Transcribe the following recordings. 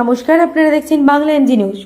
নমস্কার আপনারা দেখছেন বাংলা এনজি নিউজ।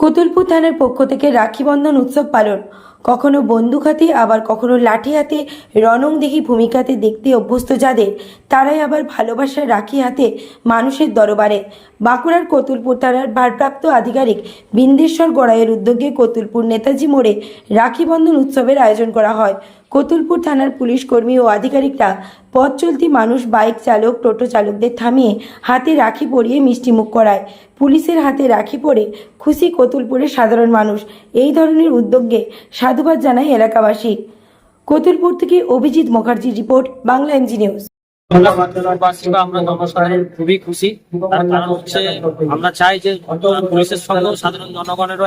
কতুলপুর থানার পক্ষ থেকে রাখি বন্ধন উৎসব পালন। কখনো বন্দুক হাতে, আবার কখনো লাঠি হাতে রণংদেহী ভূমিকাতে দেখতে অভ্যস্ত যাদের। তারাই আবার ভালোবাসার রাখি হাতে মানুষের দরবারে। বাঁকুড়ার কতুলপুর থানার ভারপ্রাপ্ত আধিকারিক বিন্দেশ্বর গড়াইয়ের উদ্যোগে কতুলপুর নেতাজি মোড়ে রাখি বন্ধন উৎসবের আয়োজন করা হয়। কতুলপুর থানার পুলিশ কর্মী ও আধিকারিকরা পথ চলতি মানুষ, বাইক চালক, টোটো চালকদের থামিয়ে হাতে রাখি পরিয়ে মিষ্টিমুখ করায়। পুলিশের হাতে রাখি পরে খুশি কতুলপুরের সাধারণ মানুষ। এই ধরনের উদ্যোগে সাধুবাদ জানায় এলাকাবাসী। কতুলপুর থেকে অভিজিৎ মুখার্জির রিপোর্ট, বাংলা এমজি নিউজ। খুবই খুশি। হচ্ছে আমরা চাই যে পুলিশের সঙ্গেও সাধারণ জনগণেরও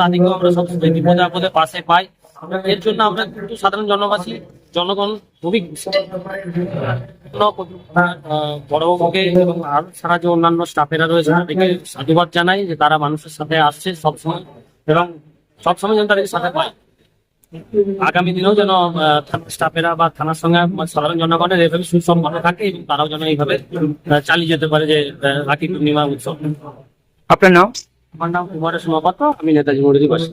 তাদেরকেও আমরা বিপদে আপদে পাশে পাই। এর জন্য আমরা কিন্তু সাধারণ জনবাসী, জনগণ খুবই বড়বাবুকে এবং আর সারা যে অন্যান্য স্টাফেরা রয়েছে তাদেরকে সাধুবাদ জানাই যে তারা মানুষের সাথে আসছে সবসময় এবং সবসময় যেন তাদের সাথে পায় আগামী দিনেও যেন স্টাফেরা বা থানার সঙ্গে সাধারণ জনগণের এভাবে সুসম্পন্ন থাকে এবং তারাও যেন এইভাবে চালিয়ে যেতে পারে যে রাখি পূর্ণিমা উৎসব। আপনার নাম? আমার নাম কুমারের সমাপাত্র আমি নেতাজি বাসী